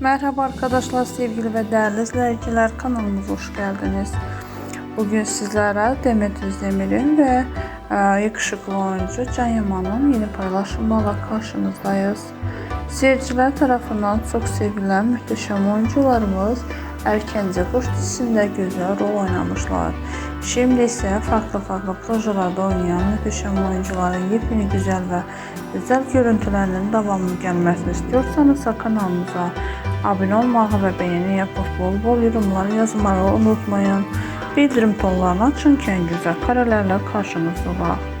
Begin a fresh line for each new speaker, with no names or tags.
Merhaba arkadaşlar, sevgili ve değerli izleyiciler kanalımıza hoş geldiniz. Bugün sizlere Demet Özdemir'in ve e, yakışıklı oyuncu Can Yaman'ın yeni paylaşımlarla karşınızdayız. Seyirciler tarafından çok sevilen muhteşem oyuncularımız Erkence Kuş dizisinde güzel rol oynamışlar. Şimdi ise farklı farklı projelerde oynayan muhteşem oyuncuların yepyeni güzel ve özel görüntülerinin devamlı gelmesini istiyorsanız kanalımıza abunə olmağı və bəyəni yapıb bol bol yorumlar yazmağı unutmayın. Bildirim tonlarını açın ki, ən gözəl xəbərlərlə qarşınızda olaq.